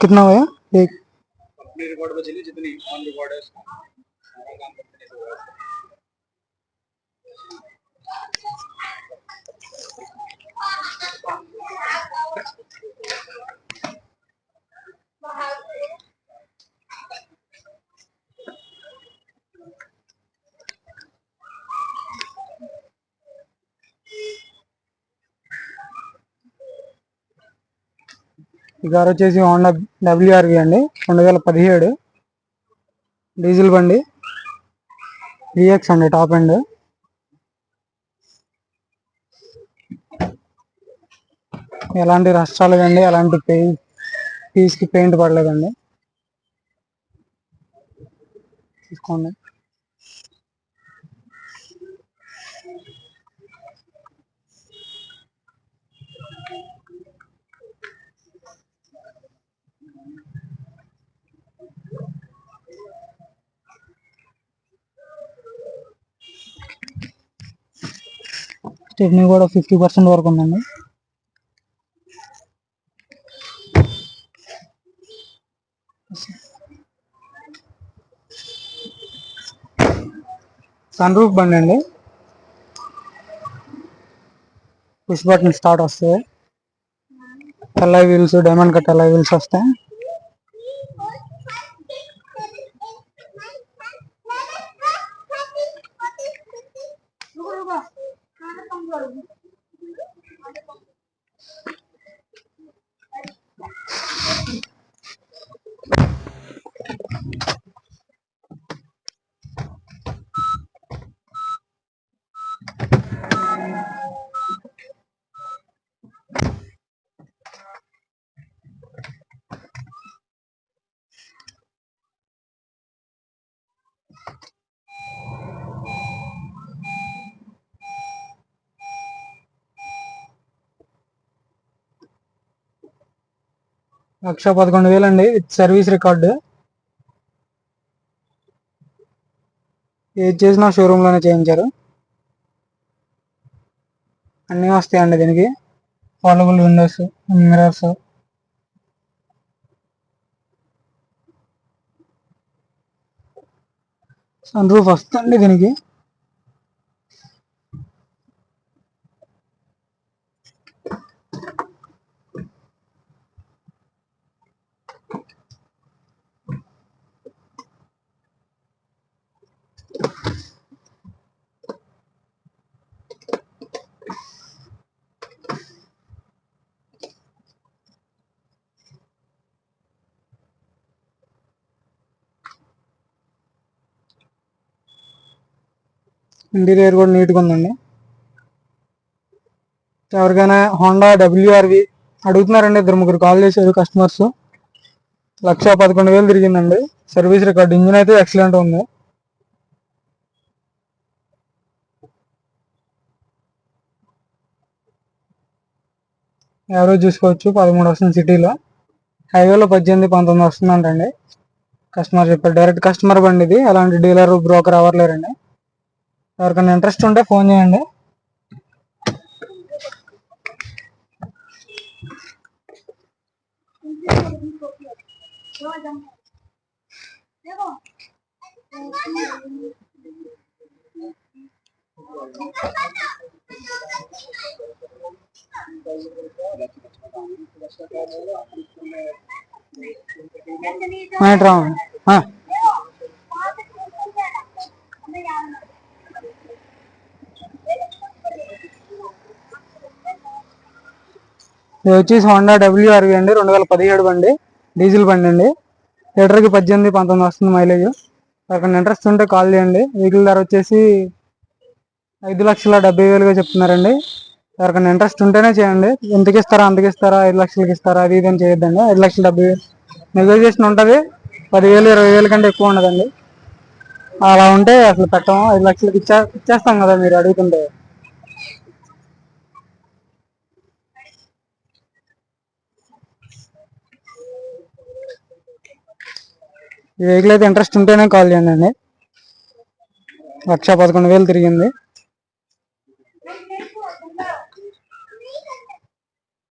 कितना हुआ? एक रिकॉर्ड चलिए जितनी ऑन रिकॉर्ड है उसका। काम ఈ కార్ వచ్చేసి హోండా డబ్ల్యూఆర్వి అండి రెండు వేల పదిహేడు. డీజిల్ బండి విఎక్స్ అండి టాప్ అండ్ ఎలాంటి రష్టాలు కండి ఎలాంటి పెయింట్ పీస్కి పెయింట్ పడలేదండి. తీసుకోండి. స్టెప్నీ కూడా ఫిఫ్టీ పర్సెంట్ వరకు ఉందండి. సన్ రూఫ్ బండి అండి. పుష్ బటన్ స్టార్ట్ వస్తుంది. Alloy wheels diamond cut alloy wheels వస్తాయి. లక్ష పదకొండు వేలు అండి విత్ సర్వీస్ రికార్డు. ఏది చేసినా షోరూమ్లోనే చేయించారు. అన్నీ వస్తాయండి దీనికి. Foldable windows mirrors sun roof వస్తుంది దీనికి. ఇంటీరియర్ కూడా నీట్గా ఉందండి. ఎవరికైనా హోండా డబ్ల్యూఆర్వి అడుగుతున్నారండి ఇద్దరు ముగ్గురు కాల్ చేశారు కస్టమర్స్ లక్ష పదకొండు వేలు తిరిగిందండి. సర్వీస్ రికార్డ్ ఇంజిన్ అయితే ఎక్సలెంట్ ఉంది. ఎవరో చూసుకోవచ్చు పదమూడు వస్తుంది సిటీలో. హైవేలో పద్దెనిమిది పంతొమ్మిది వస్తుందంటండి. కస్టమర్ చెప్పారు డైరెక్ట్ కస్టమర్ బండి ఇది. అలాంటి డీలర్ బ్రోకర్ ఎవరు ఎవరికైనా ఇంట్రెస్ట్ ఉంటే ఫోన్ చేయండి. రా ఇది వచ్చేసి హోండా డబ్ల్యూఆర్వి అండి రెండు వేల పదిహేడు బండి డీజిల్ బండి అండి. లీటర్కి పద్దెనిమిది పంతొమ్మిది వస్తుంది మైలేజ్. అక్కడ ఇంట్రెస్ట్ ఉంటే కాల్ చేయండి. వెహికల్ ధర వచ్చేసి ఐదు లక్షల డెబ్బై వేలుగా చెప్తున్నారండి. ఎవరికైనా ఇంట్రెస్ట్ ఉంటేనే చేయండి. ఎంతకి ఇస్తారా అంతకి ఇస్తారా ఐదు లక్షలకి ఇస్తారా అది ఇది అని చేయొద్దండి. ఐదు లక్షల డెబ్బై వేలు. నెగోషియేషన్ ఉంటుంది. పదివేలు ఇరవై వేల కంటే ఎక్కువ ఉండదండి. అలా ఉంటే అసలు పెట్టము ఐదు లక్షలకి ఇచ్చే ఇచ్చేస్తాం కదా మీరు అడుగుతుంటే. ఈ వెహికల్ అయితే ఇంట్రెస్ట్ ఉంటేనే కాల్ చేయండి అండి. లక్ష పదకొండు వేలు తిరిగింది.